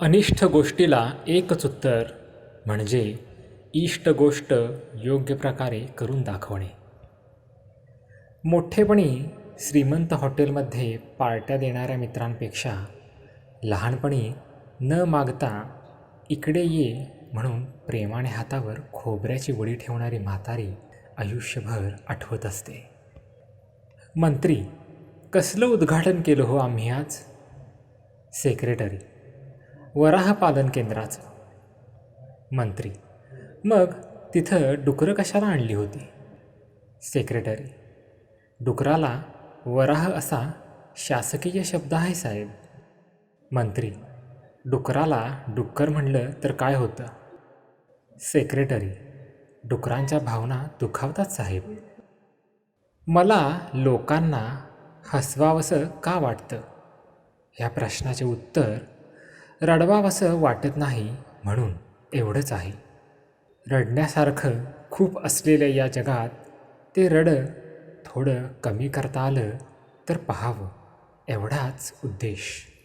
अनिष्ट गोष्टीला एकच उत्तर म्हणजे इष्ट गोष्ट योग्य प्रकारे करून दाखवणे. मोठेपणी श्रीमंत हॉटेलमध्ये पार्ट्या देणाऱ्या मित्रांपेक्षा लहानपणी न मागता इकडे ये म्हणून प्रेमाने हातावर खोबऱ्याची वडी ठेवणारी म्हातारी आयुष्यभर आठवत असते. मंत्री कसलं उद्घाटन केलं हो आम्ही आज? सेक्रेटरी वराह पालन केंद्राचं. मंत्री. मग तिथं डुकरं कशाला आणली होती? सेक्रेटरी डुकराला वराह असा शासकीय शब्द आहे साहेब. मंत्री. डुकराला डुक्कर म्हणलं तर काय होतं? सेक्रेटरी डुकरांच्या भावना दुखावतात साहेब. मला लोकांना हसवावंसं का वाटतं? ह्या प्रश्नाचे उत्तर रडवावंसं वाटत नाही म्हणून एवढंच आहे. रडण्यासारखं खूप असलेल्या या जगात ते रडं थोडं कमी करता आलं तर पहावं एवढाच उद्देश.